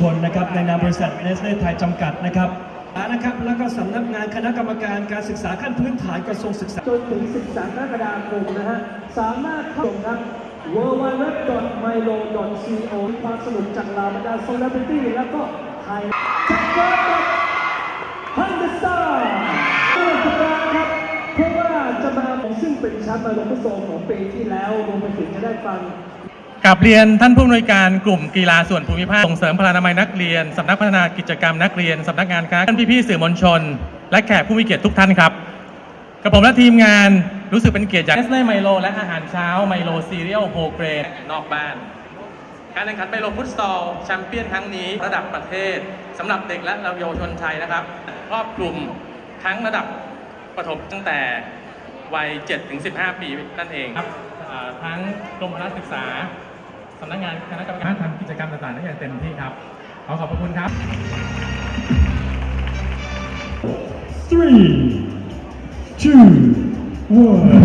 คนนะครับในนามบริษัทเนสเล่ไทยจำกัดนะครับนะครับแล้วก็สำนักงานคณะกรรมการการศึกษาขั้นพื้นฐานกระทรวงศึกษาจนถึง 13กรกฎาคมนะฮะสามารถเข้าชมครับ w w w m i l o c o ความสนุกจากลาบรรดาโซลาริตี้แล้วก็ไทยจัดการกับฮันเดสตาร์ทุกสัปดาห์ครับเพราะว่าจะมาซึ่งเป็นแชมป์มาลงฟุตซอลของปีที่แล้วรวมไปถึงจะได้ฟัง กับเรียนท่านผู้อำนวยการกลุ่มกีฬาส่วนภูมิภาคส่งเสริมพลานามัยนักเรียนสำนักพัฒนากิจกรรมนักเรียนสำนักงานคณะท่านพี่ๆสื่อมวลชน และแขกผู้มีเกียรติทุกท่านครับกับผมและทีมงานรู้สึกเป็นเกียรติจากเนสเล่ไมโลและอาหารเช้าไมโลซีเรียลโฮเกรดนอกบ้าน การแข่งขันไมโลฟุตซอลแชมเปี้ยนครั้งนี้ระดับประเทศสำหรับเด็กและเยาวชนไทยนะครับครอบคลุมทั้งระดับประถมตั้งแต่วัย7-15 ปีนั่นเองครับทั้งกรมพลศึกษา สำนักงานคณะกรรมการทำกิจกรรมต่างๆได้อย่างเต็มที่ครับขอขอบพระคุณครับ three two one